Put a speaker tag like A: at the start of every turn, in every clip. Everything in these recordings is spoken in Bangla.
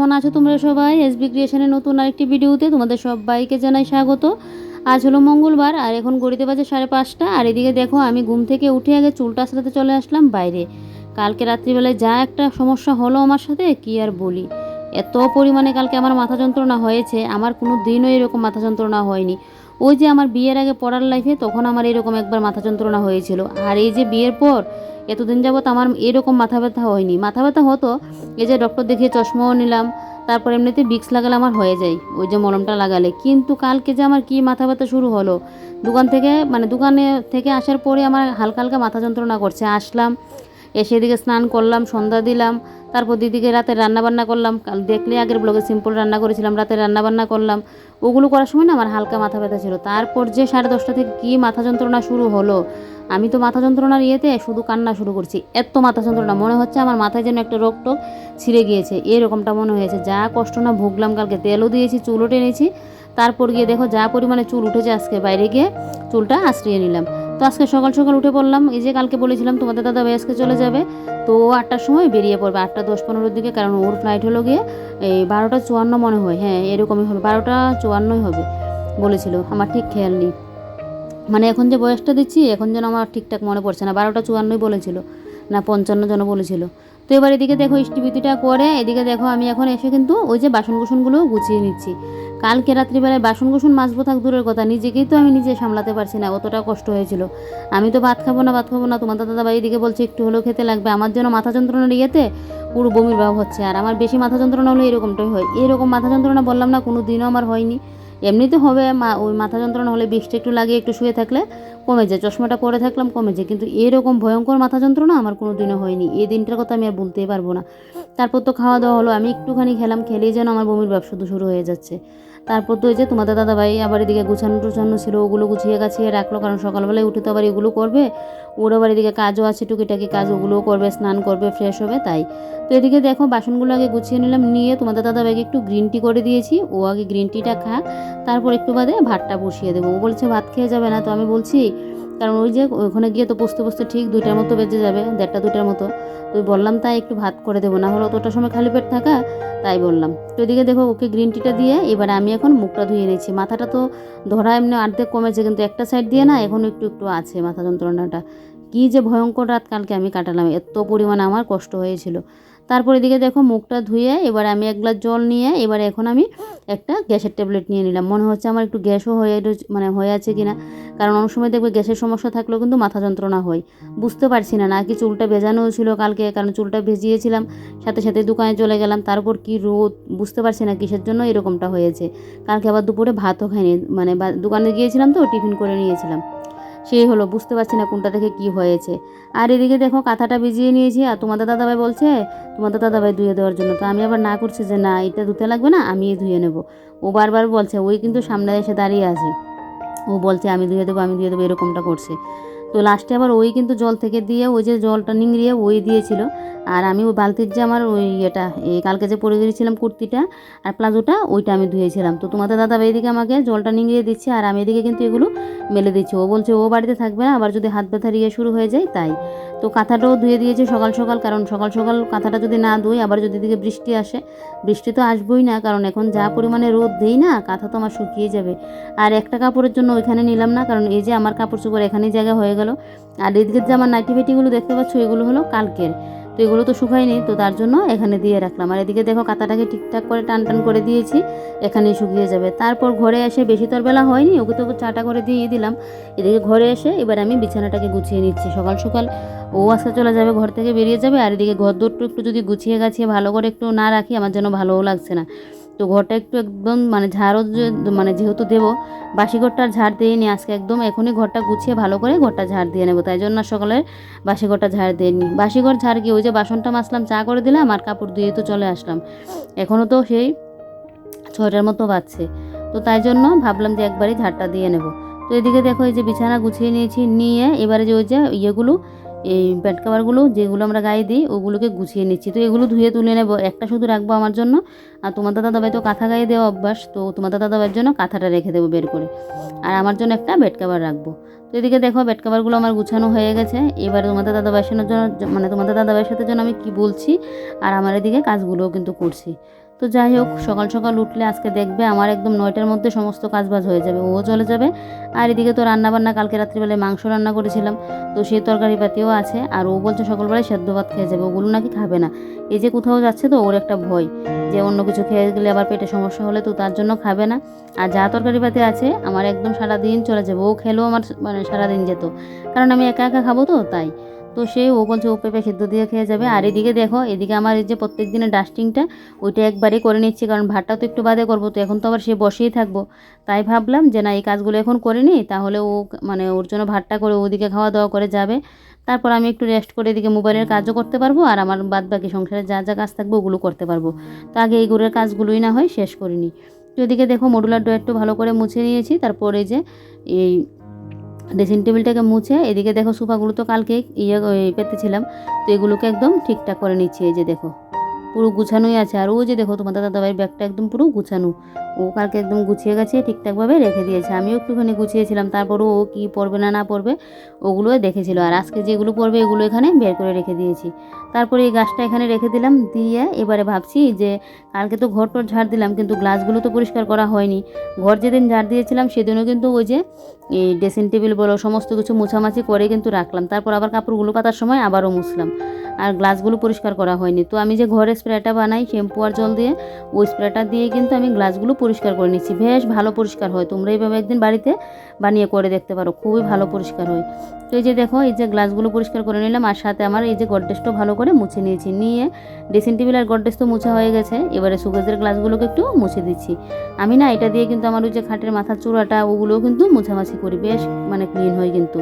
A: কেমন আছো তোমরা সবাই? এসবি ক্রিয়েশনের নতুন আরেকটি ভিডিওতে তোমাদের সবাইকে জানাই স্বাগত। আজ হলো মঙ্গলবার, আর এখন গড়িতে বাজে সাড়ে পাঁচটা। আর এদিকে দেখো, আমি ঘুম থেকে উঠে আগে চুলটা সাথে চলে আসলাম বাইরে। কালকে রাত্রিবেলায় যা একটা সমস্যা হলো আমার সাথে, কি আর বলি? এত পরিমাণে কালকে আমার মাথা যন্ত্রণা হয়েছে। আমার কোনো দিনও এরকম মাথা যন্ত্রণা হয়নি। ওই যে আমার বিয়ের আগে পড়ার লাইফে তখন আমার এরকম একবার মাথা যন্ত্রণা হয়েছিল। আর এই যে বিয়ের পর এতদিন যাবৎ আমার এরকম মাথা ব্যথা হয়নি। মাথা ব্যথা হতো, এই যে ডক্টর দেখিয়ে চশমাও নিলাম, তারপর এমনিতে বিক্স লাগালে আমার হয়ে যায়, ওই যে মলমটা লাগালে। কিন্তু কালকে যে আমার কি মাথা ব্যথা শুরু হলো, দোকান থেকে মানে দোকানে থেকে আসার পরে আমার হালকা হালকা মাথা যন্ত্রণা করছে। আসলাম এসে এদিকে স্নান করলাম, সন্ধ্যা দিলাম, তারপর দিদিকে রাতে রান্নাবান্না করলাম। কাল দেখলে আগের ব্লগে সিম্পল রান্না করেছিলাম রাতে রান্নাবান্না করলাম। ওগুলো করার সময় না আমার হালকা মাথা ব্যথা ছিল। তারপর যে সাড়ে দশটা থেকে কী মাথা যন্ত্রণা শুরু হলো, আমি তো মাথা যন্ত্রণার ইয়েতে শুধু কান্না শুরু করছি। এত মাথা যন্ত্রণা, মনে হচ্ছে আমার মাথায় যেন একটা রোগ টোক ছিঁড়ে গিয়েছে। এরকমটা মনে হয়েছে। যা কষ্ট না, ভুগলাম কালকে। তেলও দিয়েছি, চুলও টেনেছি। তারপর গিয়ে দেখো যা পরিমাণে চুল উঠেছে আজকে, বাইরে গিয়ে চুলটা আশ্রিয়ে নিলাম। তো আজকে সকাল সকাল উঠে পড়লাম। এই যে কালকে বলেছিলাম তোমাদের দাদা ভাই আজকে চলে যাবে। তো ও আটটার সময় বেরিয়ে পড়বে, আটটা দশ পনেরোর দিকে, কারণ ওর ফ্লাইট হলো গিয়ে এই বারোটা চুয়ান্ন মনে হয়। হ্যাঁ এরকমই হবে, বারোটা চুয়ান্নই হবে বলেছিল। আমার ঠিক খেয়াল নেই। মানে এখন যে বয়সটা দিচ্ছি, এখন যেন আমার ঠিকঠাক মনে পড়ছে না। বারোটা চুয়ান্নই বলেছিল, না পঞ্চান্ন জন বলেছিল। তো এবার এদিকে দেখো ইষ্টিবিতিটা করে এদিকে দেখো আমি এখন এসে কিন্তু ওই যে বাসন কুসনগুলো গুছিয়ে নিচ্ছি। কালকে রাত্রিবেলায় বাসন কুসন মাজবো থাক দূরের কথা, নিজেকেই তো আমি নিজে সামলাতে পারছি না, অতটা কষ্ট হয়েছিল। আমি তো ভাত খাব না, ভাত খাব না, তোমার দাদা ভাই এদিকে বলছে একটু হলেও খেতে লাগবে। আমার জন্য মাথা যন্ত্রণার ইয়েতে পুরো বমির ভাব হচ্ছে, আর আমার বেশি মাথা যন্ত্রণা হলে এরকমটাই হয়। এরকম মাথা যন্ত্রণা বললাম না, কোনো দিনও আমার হয়নি। এমনিতে হবে, মা, ওই মাথা যন্ত্রণা হলে বিষটা একটু লাগিয়ে একটু শুয়ে থাকলে কমে যায়। চশমাটা পরে থাকলাম, কমে যায়। কিন্তু এরকম ভয়ঙ্কর মাথা যন্ত্রণা আমার কোনো দিনও হয়নি। এই দিনটার কথা আমি আর বলতেই পারব না। তারপর তো খাওয়া দাওয়া হলো, আমি একটুখানি খেলাম, খেলেই যেন আমার বমির ব্যবসা শুরু হয়ে যাচ্ছে। তারপর তো ওই যে তোমাদের দাদা ভাই আবার এদিকে গুছানো টুছানো ছিল, ওগুলো গুছিয়ে গাছিয়ে রাখল, কারণ সকালবেলায় উঠে তো আবার এগুলো করবে। ওর আবার এদিকে কাজও আছে, টুকিটাকি কাজ, ওগুলোও করবে, স্নান করবে ফ্রেশ হবে, তাই। তো এদিকে দেখো, বাসনগুলো আগে গুছিয়ে নিলাম, নিয়ে তোমাদের দাদা ভাইকে একটু গ্রিন টি করে দিয়েছি। ও আগে গ্রিন টিটা খাক, তারপর একটু বাদে ভাতটা বসিয়ে দেবো। ও বলছে, ভাত খেয়ে যাবে না? তো আমি বলছি কারণ ওই যে ওখানে গিয়ে তো বসতে বসতে ঠিক দুইটার মতো বেজে যাবে, দেড়টা দুইটার মতো। তো বললাম তাই একটু ভাত করে দেবো, না হলে অতটা সময় খালি পেট থাকা? তাই বললাম। তো এদিকে দেখো, ওকে গ্রিন টিটা দিয়ে এবারে আমি এখন মুখটা ধুয়ে নিয়েছি মাথাটা তো ধরা এমনি অর্ধেক কমেছে, কিন্তু একটা সাইড দিয়ে না এখন একটু একটু আছে মাথা যন্ত্রণাটা। কী যে ভয়ঙ্কর রাত কালকে আমি কাটালাম, এত পরিমাণে আমার কষ্ট হয়েছিল। তারপর এদিকে দেখো মুখটা ধুয়ে এবার আমি এক গ্লাস জল নিয়ে এবার এখন আমি একটা গ্যাসের ট্যাবলেট নিয়ে নিলাম। মনে হচ্ছে আমার একটু গ্যাসও হয়ে মানে হয়ে আছে কিনা। কারণ অনেক সময় দেখবে গ্যাসের সমস্যা থাকলেও কিন্তু মাথা যন্ত্রণা হয়। বুঝতে পারছি না নাকি চুলটা ভেজানো ছিল কালকে, কারণ চুলটা ভেজিয়েছিলাম, সাথে সাথে দোকানে চলে গেলাম, তারপর কি রোদ, বুঝতে পারছি না কিসের জন্য এরকমটা হয়েছে। কালকে আবার দুপুরে ভাতও খাইনি মানে দোকানে গিয়েছিলাম তো, টিফিন করে নিয়েছিলাম। সেই হলো, বুঝতে পারছি না কোনটা থেকে কি হয়েছে। আর এদিকে দেখো, কাঁথাটা ভিজিয়ে নিয়েছি, আর তোমাদের দাদাভাই বলছে, তোমাদের দাদাভাই ধুয়ে দেওয়ার জন্য। তো আমি আবার না করছি যে, না, এটা ধুতে লাগবে না আমি ধুয়ে নেব। ও বারবার বলছে, ওই কিন্তু সামনে এসে দাঁড়িয়ে আছে। ও বলছে, আমি ধুয়ে দেবো, আমি ধুয়ে দেবো, এরকমটা করছে। তো লাস্টে আবার ওই কিন্তু জল থেকে দিয়ে, ওই যে জলটা নিংড়িয়ে ওই দিয়েছিল। আর আমি ওই বালতির যে আমার ওই এটা কালকে যে পরে দিয়েছিলাম কুর্তিটা আর প্লাজোটা, ওইটা আমি ধুয়েছিলাম। তো তোমাদের দাদা এইদিকে আমাকে জলটা নিংড়িয়ে দিচ্ছে আর আমি এদিকে কিন্তু এগুলো মেলে দিচ্ছি। ও বলছে, ও বাড়িতে থাকবে না, আবার যদি হাত ব্যথা ইয়ে শুরু হয়ে যায়, তাই। তো কাঁথাটাও ধুয়ে দিয়েছে সকাল সকাল, কারণ সকাল সকাল কাঁথাটা যদি না ধুই, আবার যদি দিকে বৃষ্টি আসে, বৃষ্টি তো আসবেই না, কারণ এখন যা পরিমাণে রোদ দেই না, কাঁথা তো আমার শুকিয়ে যাবে। আর একটা কাপড়ের জন্য ওইখানে নিলাম না, কারণ এই যে আমার কাপড় চোপড় এখানেই জায়গা হয়ে গেল। আর এদিকে যে আমার নাইটি ফেটিগুলো দেখতে পাচ্ছ, এগুলো হলো কালকের। তো এগুলো তো শুকায়নি, তো তার জন্য এখানে দিয়ে রাখলাম। আর এদিকে দেখো কাঁথাটাকে ঠিকঠাক করে টান টান করে দিয়েছি এখানে শুকিয়ে যাবে। তারপর ঘরে এসে বেশি বেলা হয়নি, ওকে তো চাটা করে দিয়ে দিলাম। এদিকে ঘরে এসে এবার আমি বিছানাটাকে গুছিয়ে নিচ্ছি। সকাল সকাল ও আজকে চলে যাবে, ঘর থেকে বেরিয়ে যাবে। আর এদিকে ঘর দৌড়টু একটু যদি গুছিয়ে গাছিয়ে ভালো করে একটু না রাখি, আমার যেন ভালোও লাগছে না। তো ঘরটা একটু একদম মানে ঝাড়ও মানে যেহেতু দেবো, বাসি ঘরটা ঝাড় দিয়ে নিই আজকে একদম এখনই ঘরটা গুছিয়ে ভালো করে ঘরটা ঝাড় দিয়ে নেব। তাই জন্য সকালে বাসি ঘরটা ঝাড় দিয়ে নিই বাসি ঘর ঝাড় কি, ওই যে বাসনটা মাসলাম চা করে দিলাম আর কাপড় দিয়ে তো চলে আসলাম। এখনও তো সেই ছয়টার মতো বাজছে। তো তাই জন্য ভাবলাম যে একবারই ঝাড়টা দিয়ে নেব। তো এদিকে দেখো এই যে বিছানা গুছিয়ে নিয়েছি, নিয়ে এবারে যে ওই যে ইয়েগুলো এই বেড কাভারগুলো যেগুলো আমরা গায়ে দিই, ওগুলোকে গুছিয়ে নিচ্ছি। তো এগুলো ধুয়ে তুলে নেব। একটা শুধু রাখব আমার জন্য। আর তোমার দাদা দাবাই তো কাঁথা গায়ে দেওয়া অভ্যাস, তো তোমার দাদা দাবাইয়ের জন্য কাঁথাটা রেখে দেবো বের করে। আর আমার জন্য একটা বেড কাভার রাখব। তো এদিকে দেখো বেড কাভারগুলো আমার গুছানো হয়ে গেছে। এবার তোমাদের দাদা বাইসের জন্য মানে তোমাদের দাদা বাইসের জন্য আমি কি বলছি, আর আমার এদিকে কাজগুলোও কিন্তু করছি। তো যাই হোক, সকাল সকাল উঠলে আজকে দেখবে আমার একদম নয়টার মধ্যে সমস্ত কাজবাজ হয়ে যাবে। ও চলে যাবে। আর এদিকে তো রান্না বান্না কালকে রাত্রিবেলায় মাংস রান্না করেছিলাম। তো সেই তরকারি পাতিও আছে। আর ও বলছে সকালবেলায় সেদ্ধ ভাত খেয়ে যাবে। ওগুলো নাকি খাবে না। এই যে কোথাও যাচ্ছে তো ওর একটা ভয় যে অন্য কিছু খেয়ে গেলে আবার পেটে সমস্যা হলে তো তার জন্য খাবে না। আর যা তরকারি পাতি আছে, আমার একদম সারাদিন চলে যাবে। ও খেলেও আমার মানে সারাদিন যেত। কারণ আমি একা একা খাব তো, তাই। তো সে ও বলছে ও পেঁপে সিদ্ধ দিয়ে খেয়ে যাবে। আর এদিকে দেখো, এদিকে আমার এই যে প্রত্যেক দিনের ডাস্টিংটা ওইটা একবারে করে নিচ্ছি, কারণ ভাতটা তো একটু বাদে করব, তো এখন তো আবার সে বসেই থাকব। তাই ভাবলাম যে, না, এই কাজগুলো এখন করে নিই, তাহলে ও মানে ওর জন্য ভাতটা করে ওদিকে খাওয়া দাওয়া করে যাবে। তারপর আমি একটু রেস্ট করে এদিকে মোবাইলের কাজও করতে পারব, আর আমার বাদ বাকি সংসারে যা যা কাজ থাকবে ওগুলো করতে পারব। তো আগে এই ঘরের কাজগুলোই না হয় শেষ করিনি তো এদিকে দেখো মডুলার ডো একটু ভালো করে মুছে নিয়েছি, তারপরে যে এই ড্রেসিং টেবিলটাকে মুছে, এদিকে দেখো সোফাগুলো তো কালকে ইয়ে পেতেছিলাম, তো এগুলোকে একদম ঠিকঠাক করে নিচ্ছি, এই যে দেখো। পুরো গুছানোই আছে। আর ও যে দেখো তোমার দাদা দাদাভাইয়ের ব্যাগটা একদম পুরো গুছানো। ও কালকে একদম গুছিয়ে গাছিয়ে ঠিকঠাকভাবে রেখে দিয়েছে। আমিও একটুখানি গুছিয়েছিলাম, তারপরও ও কী পড়বে না না পড়বে ওগুলো দেখেছিল। আর আজকে যেগুলো পড়বে এগুলো এখানে বের করে রেখে দিয়েছি। তারপরে এই গাছটা এখানে রেখে দিলাম, দিয়ে এবারে ভাবছি যে কালকে তো ঘর টর ঝাড় দিলাম, কিন্তু গ্লাসগুলো তো পরিষ্কার করা হয়নি। ঘর যেদিন ঝাড় দিয়েছিলাম, সেদিনও কিন্তু ওই যে এই ড্রেসিং টেবিল বলো, সমস্ত কিছু মোছামাছি করে কিন্তু রাখলাম। তারপর আবার কাপড়গুলো পাতার সময় আবারও মুছলাম। আর গ্লাসগুলো পরিষ্কার করা হয়নি। তো আমি যে ঘরে স্প্রেটা বানাই, শ্যাম্পু আর জল দিয়ে, ওই স্প্রেটা দিয়ে কিন্তু আমি গ্লাসগুলো পরিষ্কার করে নিচ্ছি। বেশ ভালো পরিষ্কার হয়। তোমরা এইভাবে একদিন বাড়িতে বানিয়ে করে দেখতে পারো। খুবই ভালো পরিষ্কার হয়। তো এই যে দেখো, এই যে গ্লাসগুলো পরিষ্কার করে নিলাম আর সাথে আমার এই যে গডরেজটাও ভালো করে মুছে নিয়েছি। নিয়ে ড্রেসিং টেবিল আর গডরেজ তো মুছা হয়ে গেছে। এবারে সুগেজের গ্লাসগুলোকে একটু মুছে দিচ্ছি। আমি না এটা দিয়ে কিন্তু আমার ওই যে খাটের মাথার চূড়াটা, ওগুলোও কিন্তু মুছামাছি করি। বেশ মানে ক্লিন হয় কিন্তু।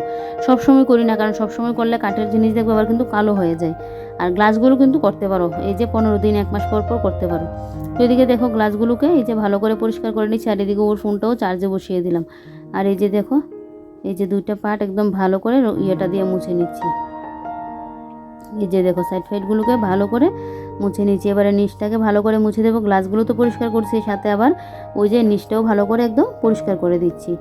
A: সবসময় করি না, কারণ সবসময় করলে কাঠের জিনিস দেখবে আবার কিন্তু কালো হয়ে যায়। আর গ্লাসগুলো কিন্তু করতে পারো। এই যে পনেরো দিন, এক মাস পর পর করতে পারো। তো এদিকে দেখো গ্লাসগুলোকে এই যে ভালো করে পরিষ্কার করে নিচ্ছি, আর এদিকে ওর ফোনটাও চার্জে বসিয়ে দিলাম। আর এই যে দেখো, এই যে দুইটা পার্ট একদম ভালো করে ইয়েটা দিয়ে মুছে নিচ্ছি। এই যে দেখো সাইড ফাইডগুলোকে ভালো করে মুছে নিচ্ছি। এবারে নিচটাকে ভালো করে মুছে দেবো। গ্লাসগুলো তো পরিষ্কার করছি, সাথে আবার ওই যে নিচটাও ভালো করে একদম পরিষ্কার করে দিচ্ছি।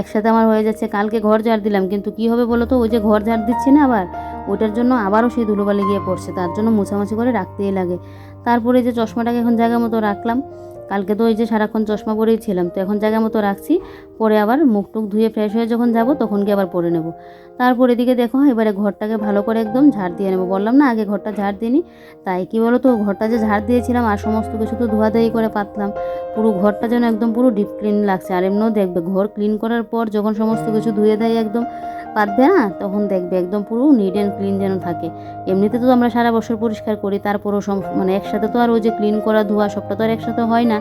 A: একসাথে আমার হয়ে যাচ্ছে, কালকে ঘর ঝাড় দিলাম, কিন্তু কি হবে বলো তো ওই যে ঘর ঝাড় দিচ্ছি না আবার ওটার জন্য আবারও সেই ধুলোবালি গিয়ে পড়ছে, তার জন্য মোছামাছি করে রাখতেই লাগে। তারপরে যে চশমাটাকে এখন জায়গা মতো রাখলাম কালকে তো ওই যে সারাক্ষণ চশমা পরেই ছিলাম, তো এখন জায়গা মতো রাখছি, পরে আবার মুখ টুক ধুয়ে ফ্রেশ হয়ে যখন যাব তখন গিয়ে আবার পরে নেব। তারপর এদিকে দেখো, এবারে ঘরটাকে ভালো করে একদম ঝাড় দিয়ে নেব। বললাম না, আগে ঘরটা ঝাড় দিইনি তাই কি বলো তো ঘরটা যে ঝাড় দিয়েছিলাম আর সমস্ত কিছু তো ধোয়াধাই করে পাতলাম। পুরো ঘরটা যেন একদম পুরো ডিপ ক্লিন লাগছে। আর এমনিও দেখবে, ঘর ক্লিন করার পর যখন সমস্ত কিছু ধুয়ে দেয় একদম পাতবে না, তখন দেখবে একদম পুরো নিট অ্যান্ড ক্লিন যেন থাকে। এমনিতে তো আমরা সারা বছর পরিষ্কার করি, তারপরও সম মানে একসাথে তো আর ওই যে ক্লিন করা ধোয়া সবটা তো আর একসাথে হয় না,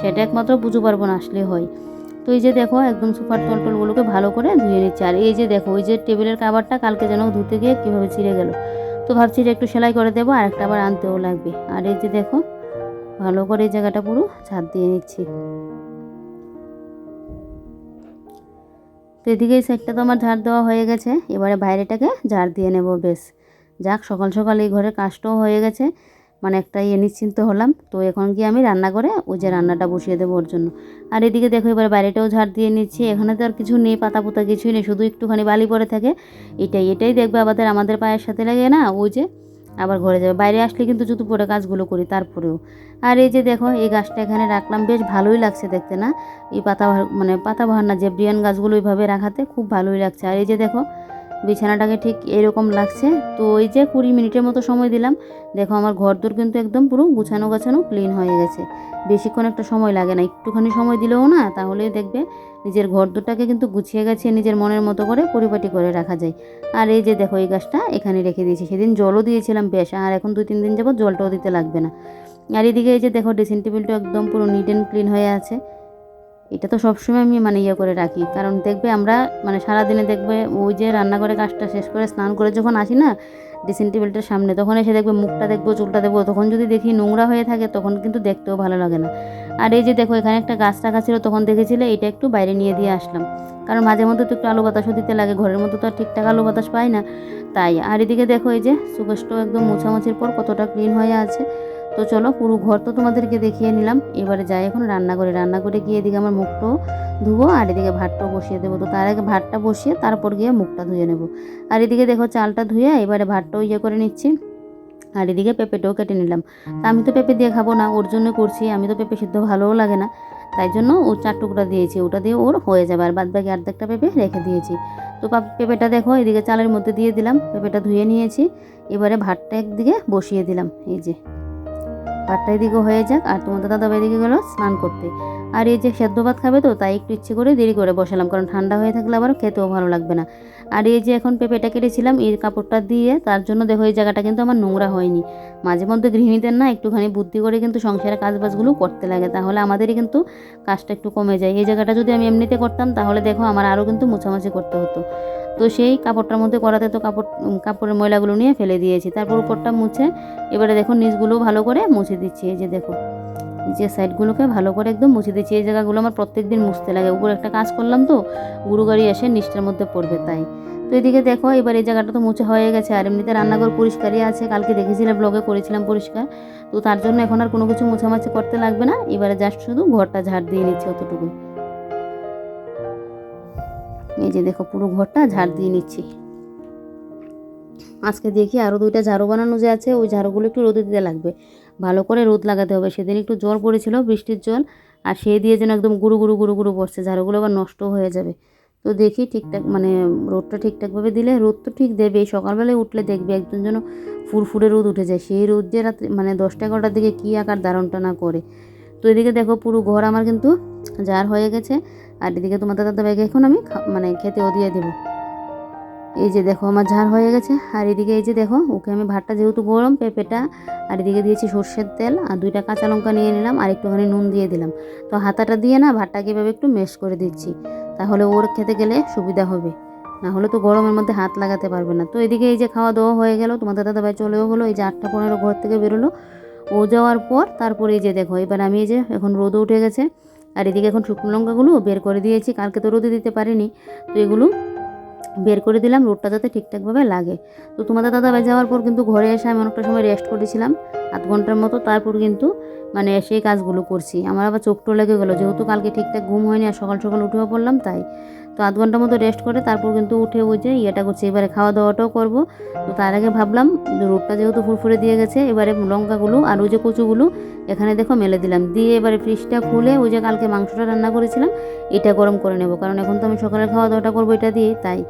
A: সেটা একমাত্র পুজো পার্বণ আসলে হয়। তো এই যে দেখো, একদম সুপার টলটলগুলোকে ভালো করে ধুয়ে নিচ্ছে। আর এই যে দেখো, ওই যে টেবিলের কাবারটা কালকে যেন ধুতে গিয়ে কীভাবে ছিঁড়ে গেল। তো ভাবছি যে একটু সেলাই করে দেবো, আর একটা আবার আনতেও লাগবে। আর এই যে দেখো, ভালো করে এই জায়গাটা পুরো ছাদ দিয়ে নিচ্ছি। তো এদিকে এই সাইডটা তো আমার ঝাড় দেওয়া হয়ে গেছে। এবারে বাইরেটাকে ঝাড় দিয়ে নেব, বেশ। যাক, সকাল সকাল এই ঘরের কাজটাও হয়ে গেছে। মানে একটা ইয়ে নিশ্চিন্ত হলাম। তো এখন গিয়ে আমি রান্না করে ওই যে রান্নাটা বসিয়ে দেবো ওর জন্য। আর এদিকে দেখো, এবার বাইরেটাও ঝাড় দিয়ে নিচ্ছি। এখানে তো আর কিছু নেই পাতা পোতা কিছুই নেই, শুধু একটুখানি বালি পড়ে থাকে। এটাই এটাই দেখবে আমাদের আমাদের পায়ের সাথে লাগে না? ওই যে আবার ঘরে যাবে। বাইরে আসলে কিন্তু জুতো পরে কাজগুলো করি তারপরেও। আর এই যে দেখো, এই গাছটা এখানে রাখলাম। বেশ ভালোই লাগছে দেখতে না? এই পাতা মানে পাতা না, যে ব্রিয়ান গাছগুলো ওইভাবে রাখাতে খুব ভালোই লাগছে। আর এই যে দেখো বিছানাটাকে ঠিক এরকম লাগছে। তো ওই যে কুড়ি মিনিটের মতো সময় দিলাম। দেখো আমার ঘর দূর কিন্তু একদম পুরো গুছানো গাছানো ক্লিন হয়ে গেছে। বেশিক্ষণ একটা সময় লাগে না, একটুখানি সময় দিলেও না তাহলেই দেখবে নিজের ঘর দুটাকে কিন্তু গুছিয়ে গেছে নিজের মনের মতো করে পরিপাটি করে রাখা যায়। আর এই যে দেখো এই গাছটা এখানে রেখে দিয়েছি। সেদিন জলও দিয়েছিলাম বেশ, আর এখন দুই তিন দিন যাব জলটাও দিতে লাগবে না। আর এদিকে এই যে দেখো ড্রেসিং টেবিলটা একদম পুরো নিট অ্যান্ড ক্লিন হয়ে আছে। এটা তো সবসময় আমি মানে ইয়ে করে রাখি। কারণ দেখবে আমরা মানে সারাদিনে দেখবে ওই যে রান্নাঘরে কাজটা শেষ করে স্নান করে যখন আসি না ড্রেসিং টেবিলটার সামনে, তখন এসে দেখবে মুখটা দেখব, চুলটা দেখব, তখন যদি দেখি নোংরা হয়ে থাকে তখন কিন্তু দেখতেও ভালো লাগে না। আর এই যে দেখো এখানে একটা গাছ রাখা ছিল, তখন দেখেছিলে এটা একটু বাইরে নিয়ে দিয়ে আসলাম। কারণ মাঝে মধ্যে তো একটু আলু বাতাসও দিতে লাগে, ঘরের মধ্যে তো আর ঠিকঠাক আলু বাতাস পাই না। তাই, আর এদিকে দেখো এই যে সুকেশটাও একদম মোছামুছির পর কতটা ক্লিন হয়ে আছে। তো চলো পুরো ঘর তো তোমাদেরকে দেখিয়ে নিলাম। এবারে যাই এখন রান্না করে রান্না করে গিয়ে এদিকে আমার মুখটাও ধুবো আর এদিকে ভাতটাও বসিয়ে দেবো। তো তার আগে ভাতটা বসিয়ে তারপর গিয়ে মুখটা ধুয়ে নেব। আর এদিকে দেখো চালটা ধুয়ে এবারে ভাতটাও ইয়ে করে নিচ্ছি। আর এদিকে পেঁপেটাও কেটে নিলাম। তা আমি তো পেঁপে দিয়ে খাব না, ওর জন্য করছি। আমি তো পেঁপে সিদ্ধ ভালোও লাগে না। তাই জন্য ও চার টুকরা দিয়েছি। ওটা দিয়ে ওর হয়ে যাবে। আর বাদ বাকি অর্ধেকটা পেঁপে রেখে দিয়েছি। তো পেঁপেটা দেখো, এদিকে চালের মধ্যে দিয়ে দিলাম। পেঁপেটা ধুয়ে নিয়েছি। এবারে ভাতটা একদিকে বসিয়ে দিলাম। এই যে। ভাতটা এদিকে হয়ে যাক আর তোমাদের দাদা এদিকে গেলো স্নান করতে। আর এই যে সেদ্ধ ভাত খাবে তো, তাই একটু ইচ্ছে করে দেরি করে বসালাম, কারণ ঠান্ডা হয়ে থাকলে আবার খেতেও ভালো লাগবে না। আর এই যে এখন পেঁপেটা কেটেছিলাম, এই কাপড়টা দিয়ে তার জন্য দেখো এই জায়গাটা কিন্তু আমার নোংরা হয়নি। মাঝে মধ্যে গৃহিণীদের না একটুখানি বুদ্ধি করে কিন্তু সংসারের কাজবাজগুলো করতে লাগে, তাহলে আমাদেরই কিন্তু কাজটা একটু কমে যায়। এই জায়গাটা যদি আমি এমনিতে করতাম, তাহলে দেখো আমার আরও কিন্তু মোছামাছি করতে হতো। তো সেই কাপড়টার মধ্যে করাতে তো কাপড় কাপড়ের ময়লাগুলো নিয়ে ফেলে দিয়েছি। তারপর উপরটা মুছে এবারে দেখো নিচগুলো ভালো করে মুছে দিচ্ছি। এই যে দেখো নিচের সাইডগুলোকে ভালো করে একদম মুছে দিচ্ছি। এই জায়গাগুলো আমার প্রত্যেক দিন মুছতে লাগে। উপরে একটা কাজ করলাম তো, গুরু গাড়ি এসে নিচটার মধ্যে পড়বে তাই। তো এদিকে দেখো, এবার এই জায়গাটা তো মুছে হয়ে গেছে। আর এমনিতে রান্নাঘর পরিষ্কারই আছে। কালকে দেখেছিলাম ব্লগে করেছিলাম পরিষ্কার। তো তার জন্য এখন আর কোনো কিছু মোছামাছি করতে লাগবে না। এবারে জাস্ট শুধু ঘরটা ঝাড় দিয়ে নিচ্ছে অতটুকু এই যে দেখো পুরো ঘরটা ঝাড় দিয়ে নিচ্ছি। আজকে দেখি আরও দুইটা ঝাড়ু বানানো যে আছে ওই ঝাড়ুগুলো একটু রোদে দিতে লাগবে। ভালো করে রোদ লাগাতে হবে। সেদিন একটু জল পড়েছিল বৃষ্টির জল আর সেই দিয়ে যেন একদম গুরু গুরু গুরু গুরু পড়ছে ঝাড়ুগুলো আবার নষ্ট হয়ে যাবে। তো দেখি ঠিকঠাক মানে রোদটা ঠিকঠাকভাবে দিলে রোদ তো ঠিক দেবে সকালবেলায় উঠলে দেখবে একজন যেন ফুরফুরে রোদ উঠে যায়। সেই রোদ যে রাত্রে মানে দশটা এগারোটার দিকে কী আকার ধারণটা না করে। তো এদিকে দেখো পুরো ঘর আমার কিন্তু জার হয়ে গেছে। আর এদিকে তোমার দাদা ব্যাগে এখন আমি মানে খেতেও দিয়ে দেবো। এই যে দেখো আমার ঝাল হয়ে গেছে, আর এদিকে এই যে দেখো, ওকে আমি ভাতটা যেহেতু গরম, পেঁপেটা, আর এদিকে দিয়েছি সর্ষের তেল, আর দুইটা কাঁচা লঙ্কা নিয়ে নিলাম, আর একটুখানি নুন দিয়ে দিলাম। তো হাতাটা দিয়ে না ভাতটাকে এভাবে একটু মেশ করে দিচ্ছি, তাহলে ওর খেতে গেলে সুবিধা হবে। না হলে তো গরমের মধ্যে হাত লাগাতে পারবে না। তো এদিকে এই যে খাওয়া দাওয়া হয়ে গেল, তোমাদের দাদা ভাই চলেও হলো, এই যে আটটা পনেরো ঘর থেকে বেরোলো। ও যাওয়ার পর, তারপরে এই যে দেখো, এবার আমি এই যে এখন রোদও উঠে গেছে আর এদিকে এখন শুকনো লঙ্কাগুলো বের করে দিয়েছি। কালকে তো রোদে দিতে পারিনি। তো এগুলো বের করে দিলাম। রোডটা যাতে ঠিকঠাকভাবে লাগে। তো তোমাদের দাদা ভাই যাওয়ার পর কিন্তু ঘরে এসে আমি অনেকটা সময় রেস্ট করেছিলাম। আধ ঘণ্টার মতো। তারপর কিন্তু মানে সেই কাজগুলো করছি। আমার আবার চোখটো লেগে গেলো। যেহেতু কালকে ঠিকঠাক ঘুম হয়নি আর সকাল সকাল উঠেও পড়লাম, তাই তো আধ ঘণ্টার মতো রেস্ট করে তারপর কিন্তু উঠে ওই যে ইয়েটা করছি। এবারে খাওয়া দাওয়াটাও করব। তো তার আগে ভাবলাম রোদটা যেহেতু ফুরফুরে দিয়ে গেছে, এবারে লঙ্কাগুলো আর ওই যে কচুগুলো এখানে দেখো মেলে দিলাম। দিয়ে এবারে ফ্রিজটা খুলে ওই যে কালকে মাংসটা রান্না করেছিলাম, এটা গরম করে নেব। কারণ এখন তো আমি সকালে খাওয়া দাওয়াটা করব এটা দিয়ে, তাই।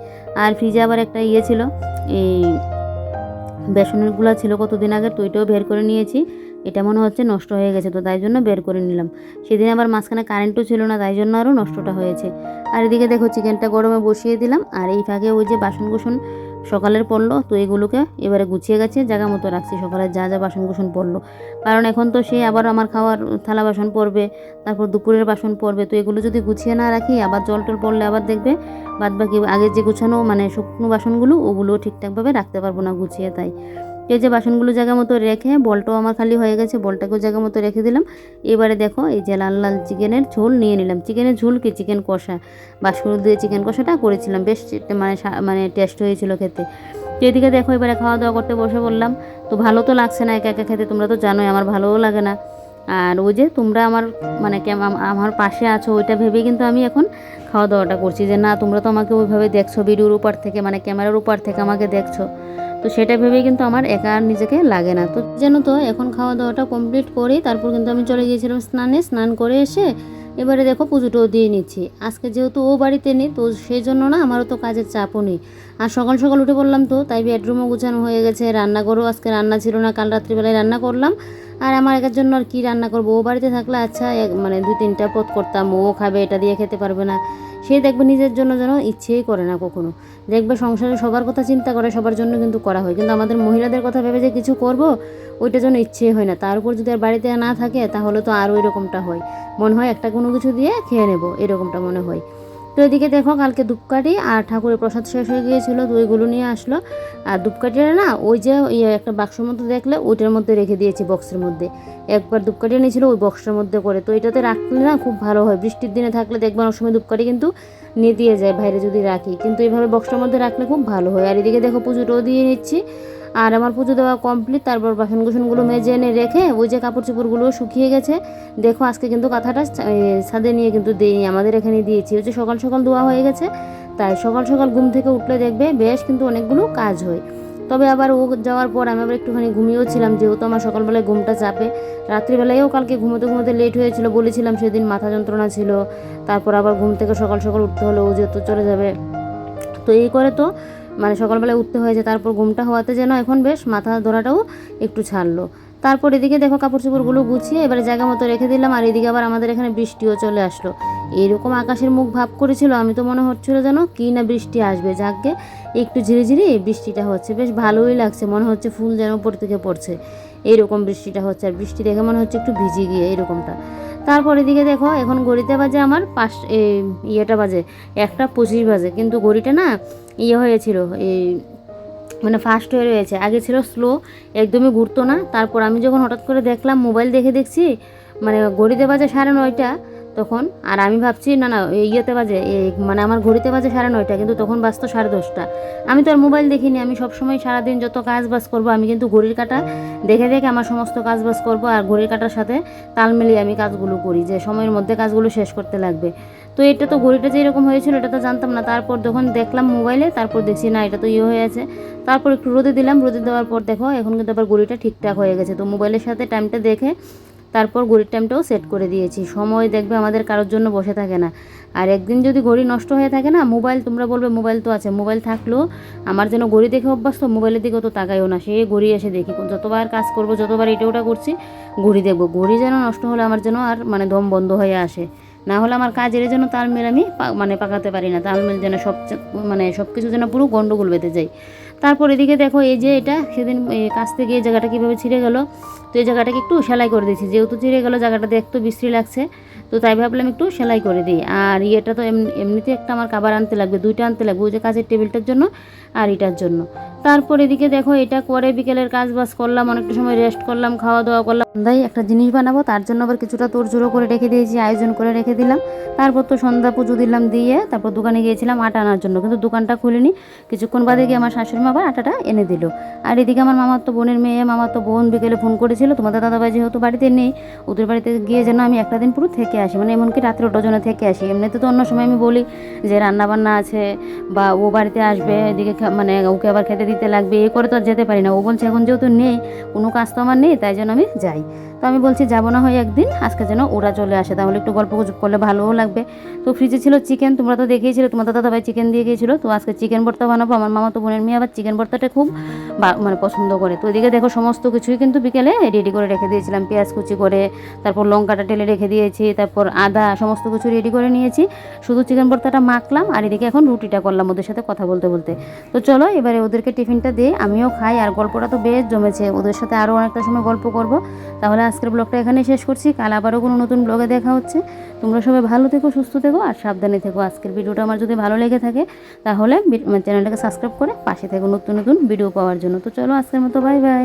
A: আর ফ্রিজে আবার একটা ইয়ে ছিল, এই বেসনেরগুলা ছিল কতদিন আগে তো ওইটাও বের করে নিয়েছি। এটা মনে হচ্ছে নষ্ট হয়ে গেছে তো তাই জন্য বের করে নিলাম। সেদিন আবার মাঝখানে কারেন্টও ছিল না, তাই জন্য আরও নষ্টটা হয়েছে। আর এদিকে দেখো চিকেনটা গরমে বসিয়ে দিলাম, আর এই ফাঁকে ওই যে বাসন কুসন সকালের পড়ল, তো এগুলোকে এবারে গুছিয়ে গেছে জায়গা মতো রাখছি। সকালে যা যা বাসন কুসন পড়ল। কারণ এখন তো সে আবার আমার খাওয়ার থালা বাসন পড়বে, তারপর দুপুরের বাসন পড়বে, তো এগুলো যদি গুছিয়ে না রাখি, আবার জল টল পড়লে আবার দেখবে বাদ বাকি আগের যে গুছানো মানে শুকনো বাসনগুলো, ওগুলো ঠিকঠাকভাবে রাখতে পারব না গুছিয়ে তাই। এই যে বাসনগুলো জায়গা মতো রেখে বলটাও আমার খালি হয়ে গেছে, বলটাকেও জায়গা মতো রেখে দিলাম। এবারে দেখো এই যে লাল লাল চিকেনের ঝোল নিয়ে নিলাম। চিকেনের ঝোল কি? চিকেন কষা। বাসগুলো দিয়ে চিকেন কষাটা করেছিলাম। বেশ মানে মানে টেস্ট হয়েছিল খেতে। এদিকে দেখো এবারে খাওয়া দাওয়া করতে বসে বললাম তো ভালো তো লাগছে না একা একা খেতে, তোমরা তো জানোই আমার ভালোও লাগে না। আর ওই যে তোমরা আমার মানে আমার পাশে আছো, ওইটা ভেবেই কিন্তু আমি এখন খাওয়া দাওয়াটা করছি যে, না, তোমরা তো আমাকে ওইভাবে দেখছ, ভিডিওর উপর থেকে মানে ক্যামেরার উপর থেকে আমাকে দেখছ। তো সেটা ভেবে কিন্তু আমার একা আর নিজেকে লাগে না। তো যেন তো, এখন খাওয়া দাওয়াটা কমপ্লিট করে তারপর কিন্তু আমি চলে গিয়েছিলাম স্নানে। স্নান করে এসে এবারে দেখো পুজোটাও দিয়ে নিচ্ছি। আজকে যেহেতু ও বাড়িতে নেই, তো সেই জন্য না আমারও তো কাজের চাপও নেই। আর সকাল সকাল উঠে পড়লাম তো, তাই বেডরুমও গুছানো হয়ে গেছে, রান্নাঘরও আজকে রান্না ছিল না, কাল রাত্রিবেলায় রান্না করলাম। আর আমার একার জন্য আর কি রান্না করব? ও বাড়িতে থাকলে আচ্ছা এক- মানে দুই তিনটা পথ করতাম, ও খাবে, এটা দিয়ে খেতে পারবে না। সে দেখবে নিজের জন্য যেন ইচ্ছেই করে না কখনো। দেখবে সংসারে সবার কথা চিন্তা করে, সবার জন্য কিন্তু করা হয়। কিন্তু আমাদের মহিলাদের কথা ভেবে যে কিছু করব, ওইটা যেন ইচ্ছেই হয় না। তার উপর যদি আর বাড়িতে না থাকে, তাহলে তো আরও এরকমটা হয়। মনে হয় একটা কোনো কিছু দিয়ে খেয়ে নেব, এরকমটা মনে হয়। তো এদিকে দেখো কালকে ধূপকাঠি আর ঠাকুরের প্রসাদ শেষ হয়ে গিয়েছিল, তো ওইগুলো নিয়ে আসলো। আর ধূপকাঠিটা না, ওই যে একটা বাক্সের মধ্যে দেখলে ওইটার মধ্যে রেখে দিয়েছি বক্সের মধ্যে। একবার ধূপকাঠি এনেছিল ওই বক্সের মধ্যে করে। তো এটাতে রাখলে না খুব ভালো হয়। বৃষ্টির দিনে থাকলে দেখবেন অনেক সময় ধূপকাঠি কিন্তু নিয়ে দিয়ে যায়, বাইরে যদি রাখি। কিন্তু এইভাবে বক্সটার মধ্যে রাখলে খুব ভালো হয়। আর এদিকে দেখো পুজোটাও দিয়ে নিচ্ছি। আর আমার পুজো দেওয়া কমপ্লিট তারপর বাসন কুসনগুলো মেজে এনে রেখে ওই যে কাপড় চোপড়গুলো শুকিয়ে গেছে। দেখো, আজকে কিন্তু কাঁথাটা ছাদে নিয়ে কিন্তু দিইনি, আমাদের এখানে দিয়েছি। ওই যে সকাল সকাল ধোয়া হয়ে গেছে, তাই সকাল সকাল ঘুম থেকে উঠলে দেখবে বেশ কিন্তু অনেকগুলো কাজ হয়। তবে আবার ও যাওয়ার পর আমি আবার একটুখানি ঘুমিয়েও ছিলাম, যেহেতু আমার সকালবেলায় ঘুমটা চাপে। রাত্রিবেলায়ও কালকে ঘুমোতে ঘুমোতে লেট হয়েছিল বলেছিলাম, সেদিন মাথা যন্ত্রণা ছিল। তারপর আবার ঘুম থেকে সকাল সকাল উঠতে হলো, ও যেহেতু চলে যাবে। তো এই করে তো মানে সকালবেলায় উঠতে হয়েছে, তারপর ঘুমটা হওয়াতে যেন এখন বেশ মাথা ধরাটাও একটু ছাড়লো। তারপর এদিকে দেখো কাপড় চোপড়গুলো গুছিয়ে এবারে জায়গা মতো রেখে দিলাম, আর এদিকে আবার আমাদের এখানে বৃষ্টিও চলে আসলো। এরকম আকাশের মুখ ভাব করেছিল, আমি তো মনে হচ্ছিল যেন কি না বৃষ্টি আসবে। যাকে একটু ঝিরিঝিরি বৃষ্টিটা হচ্ছে, বেশ ভালোই লাগছে, মনে হচ্ছে ফুল যেন উপর থেকে পড়ছে। এইরকম বৃষ্টিটা হচ্ছে, আর বৃষ্টি দেখে মনে হচ্ছে একটু ভিজে গিয়ে এরকমটা। তারপর এদিকে দেখো, এখন ঘড়িতে বাজে আমার পাশ ইয়েটা বাজে, একটা পঁচিশ বাজে, কিন্তু ঘড়িটা না ইয়ে হয়েছিল, এই মানে ফাস্ট হয়ে রয়েছে। আগে ছিল স্লো একদমই ঘুরতো না। তারপর আমি যখন হঠাৎ করে দেখলাম মোবাইল দেখে দেখছি মানে ঘড়িতে বাজে সাড়ে নয়টা তখন, আর আমি ভাবছি, না না ইয়েতে বাজে মানে আমার ঘড়িতে বাজে সাড়ে নয়টা, কিন্তু তখন বাজতো সাড়ে দশটা। আমি তো আর মোবাইল দেখিনি, আমি সবসময় সারাদিন যত কাজ বাজ করব, আমি কিন্তু ঘড়ির কাটা দেখে দেখে আমার সমস্ত কাজ বাজ করব, আর ঘড়ির কাটার সাথে তাল মিলিয়ে আমি কাজগুলো করি, যে সময়ের মধ্যে কাজগুলো শেষ করতে লাগবে। তো এটা তো ঘড়িটা যে এরকম হয়েছিল, এটা তো জানতাম না। তারপর যখন দেখলাম মোবাইলে, তারপর দেখছি, না, এটা তো ইয়ে হয়ে আছে। তারপর একটু রোদে দিলাম, রোদে দেওয়ার পর দেখো, এখন কিন্তু আবার ঘড়িটা ঠিকঠাক হয়ে গেছে। তো মোবাইলের সাথে টাইমটা দেখে তারপর ঘড়ির টাইমটাও সেট করে দিয়েছি। সময় দেখবে আমাদের কারোর জন্য বসে থাকে না। আর একদিন যদি ঘড়ি নষ্ট হয়ে থাকে না মোবাইল তোমরা বলবে মোবাইল তো আছে মোবাইল থাকলেও আমার যেন ঘড়ি দেখে অভ্যাস তো মোবাইলের দিকে তো তাকাইও না। সে ঘড়ি এসে দেখি, যতবার কাজ করব, যতবার এটা ওটা করছি, ঘড়ি দেখব। ঘড়ি যেন নষ্ট হলে আমার যেন আর মানে দম বন্ধ হয়ে আসে। না হলে আমার কাজের জন্য তালমেল আমি পা- মানে পাকাতে পারি না। তাল তালমেল যেন সব মানে সব কিছু যেন পুরো গন্ডগোল বেঁধে যায়। তারপর এদিকে দেখো এই যে এটা, সেদিন কাছ থেকে এই জায়গাটা কীভাবে ছিঁড়ে গেলো। তো এই জায়গাটাকে একটু সেলাই করে দিয়েছি। যেহেতু ছিঁড়ে গেলো, জায়গাটা দেখতে বিশ্রী লাগছে। তো তাই ভাবলাম একটু সেলাই করে দিই। আর ইয়েটা তো এমনি এমনিতে একটা আমার কাবার আনতে লাগবে, দুইটা আনতে লাগবে, ওই যে কাজের টেবিলটার জন্য। আর এটার জন্য। তারপর এদিকে দেখো, এটা করে বিকেলের কাজ বাজ করলাম, অনেকটা সময় রেস্ট করলাম খাওয়া দাওয়া করলাম। সন্ধ্যায় একটা জিনিস বানাবো, তার জন্য আবার কিছুটা তোর জোরো করে রেখে দিয়েছি, আয়োজন করে রেখে দিলাম। তারপর তো সন্ধ্যা পুজো দিলাম দিয়ে, তারপর দোকানে গিয়েছিলাম আটা আনার জন্য, কিন্তু দোকানটা খুলিনি। কিছুক্ষণ বাদে গিয়ে আমার শাশুড়ি মা আবার আটাটা এনে দিল। আর এদিকে আমার মামার তো বোনের মেয়ে মামার তো বোন বিকেলে ফোন করেছিল, তোমাদের দাদাভাই যেহেতু বাড়িতে নেই, ওদের বাড়িতে গিয়ে যেন আমি একটা দিন পুরো থেকে আসি মানে এমনকি রাত্রে ওটা থেকে আসি। এমনিতে তো অন্য সময় আমি বলি যে রান্না বান্না আছে বা ও বাড়িতে আসবে, এদিকে মানে ওকে আবার খেতে দিতে লাগবে, এ করে তো আর যেতে পারি না। ও বলছে, এখন যেহেতু নেই, কোনো কাজ তো আমার নেই, তাই জন্য আমি যাই। তো আমি বলছি, যাব না হয় একদিন, আজকে যেন ওরা চলে আসে। তাহলে একটু গল্প গুজব করলে ভালোও লাগবে। তো ফ্রিজে ছিল চিকেন তোমরা তো দেখেইছিলে তোমার দাদা ভাই চিকেন দিয়ে গিয়েছিল। তো আজকে চিকেন ভর্তা বানাবো, আমার মামা তো বোনের মেয়ে, আবার চিকেন ভর্তাটা খুব মানে পছন্দ করে। তো এদিকে দেখো সমস্ত কিছুই কিন্তু বিকেলে রেডি করে রেখে দিয়েছিলাম। পেঁয়াজ কুচি করে, তারপর লঙ্কাটা টেলে রেখে দিয়েছি, তারপর আদা, সমস্ত কিছু রেডি করে নিয়েছি। শুধু চিকেন ভর্তাটা মাখলাম, আর এদিকে এখন রুটিটা করলাম ওদের সাথে কথা বলতে বলতে। তো চলো, এবারে ওদেরকে টিফিনটা দিয়ে আমিও খাই, আর গল্পটা তো বেশ জমেছে। ওদের সাথে আরও অনেকটা সময় গল্প করব। তাহলে আজকের ব্লগটা এখানে শেষ করছি। কাল আবারও কোনো নতুন ব্লগে দেখা হচ্ছে। তোমরা সবাই ভালো থেকো, সুস্থ থেকো, আর সাবধানে থেকো। আজকের ভিডিওটা আমার যদি ভালো লেগে থাকে, তাহলে চ্যানেলটাকে সাবস্ক্রাইব করে পাশে থেকো নতুন নতুন ভিডিও পাওয়ার জন্য। তো চলো আজকের মতো বাই বাই